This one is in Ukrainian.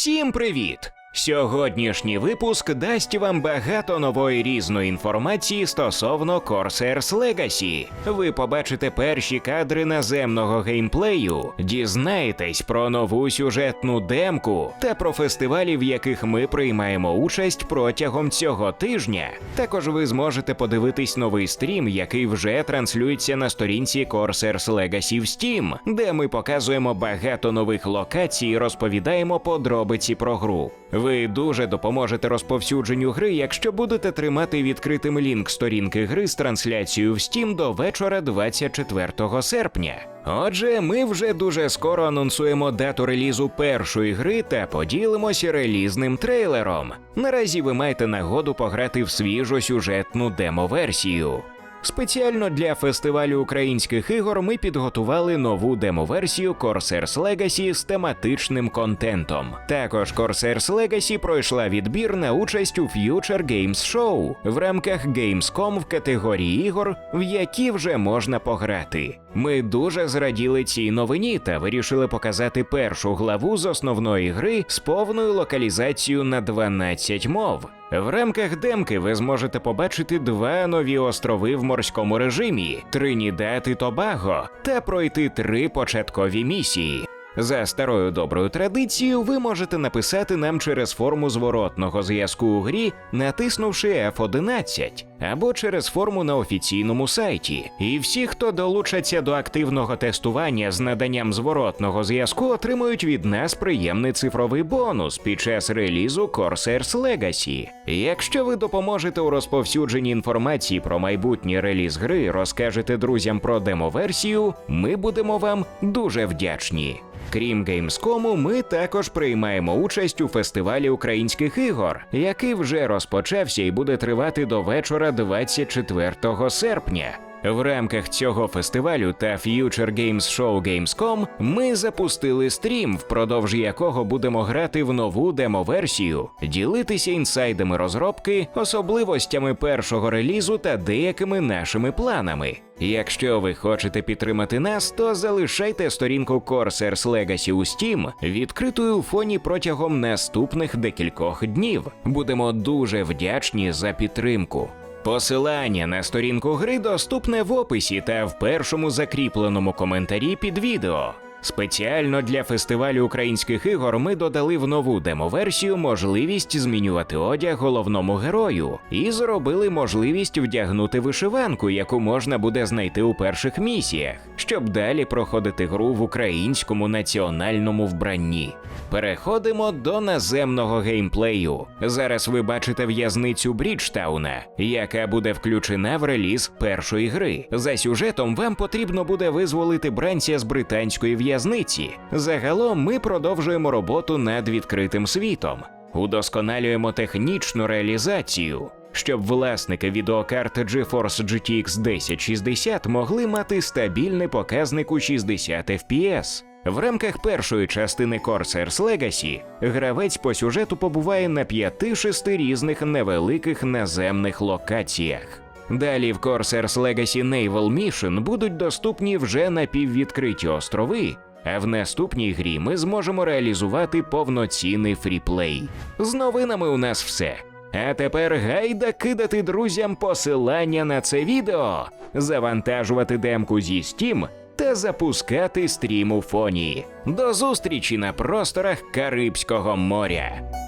Всім привіт! Сьогоднішній випуск дасть вам багато нової різної інформації стосовно Corsairs Legacy. Ви побачите перші кадри наземного геймплею, дізнаєтесь про нову сюжетну демку та про фестивалі, в яких ми приймаємо участь протягом цього тижня. Також ви зможете подивитись новий стрім, який вже транслюється на сторінці Corsairs Legacy в Steam, де ми показуємо багато нових локацій і розповідаємо подробиці про гру. Ви дуже допоможете розповсюдженню гри, якщо будете тримати відкритим лінк сторінки гри з трансляцією в Steam до вечора 24 серпня. Отже, ми вже дуже скоро анонсуємо дату релізу першої гри та поділимося релізним трейлером. Наразі ви маєте нагоду пограти в свіжу сюжетну демо-версію. Спеціально для фестивалю українських ігор ми підготували нову демо-версію Corsairs Legacy з тематичним контентом. Також Corsairs Legacy пройшла відбір на участь у Future Games Show в рамках Gamescom в категорії ігор, в які вже можна пограти. Ми дуже зраділи цій новині та вирішили показати першу главу з основної гри з повною локалізацією на 12 мов. В рамках демки ви зможете побачити два нові острови в морському режимі Тринідад і Тобаго, та пройти три початкові місії. За старою доброю традицією, ви можете написати нам через форму зворотного зв'язку у грі, натиснувши F11, або через форму на офіційному сайті. І всі, хто долучаться до активного тестування з наданням зворотного зв'язку, отримують від нас приємний цифровий бонус під час релізу Corsairs Legacy. Якщо ви допоможете у розповсюдженні інформації про майбутній реліз гри, розкажете друзям про демо-версію, ми будемо вам дуже вдячні. Крім Gamescom, ми також приймаємо участь у фестивалі українських ігор, який вже розпочався і буде тривати до вечора 24 серпня. В рамках цього фестивалю та Future Games Show Gamescom ми запустили стрім, впродовж якого будемо грати в нову демо-версію, ділитися інсайдами розробки, особливостями першого релізу та деякими нашими планами. Якщо ви хочете підтримати нас, то залишайте сторінку Corsairs Legacy у Steam відкритою у фоні протягом наступних декількох днів. Будемо дуже вдячні за підтримку. Посилання на сторінку гри доступне в описі та в першому закріпленому коментарі під відео. Спеціально для фестивалю українських ігор ми додали в нову демо-версію можливість змінювати одяг головному герою і зробили можливість вдягнути вишиванку, яку можна буде знайти у перших місіях, щоб далі проходити гру в українському національному вбранні. Переходимо до наземного геймплею. Зараз ви бачите в'язницю Бріджтауна, яка буде включена в реліз першої гри. За сюжетом вам потрібно буде визволити бранця з британської в'язниці. Загалом ми продовжуємо роботу над відкритим світом, удосконалюємо технічну реалізацію. Щоб власники відеокарт GeForce GTX 1060 могли мати стабільний показник у 60 FPS. В рамках першої частини Corsairs Legacy гравець по сюжету побуває на 5-6 різних невеликих наземних локаціях. Далі в Corsairs Legacy Naval Mission будуть доступні вже напіввідкриті острови, а в наступній грі ми зможемо реалізувати повноцінний фріплей. З новинами у нас все. А тепер гайда кидати друзям посилання на це відео, завантажувати демку зі Steam та запускати стрім у фоні. До зустрічі на просторах Карибського моря.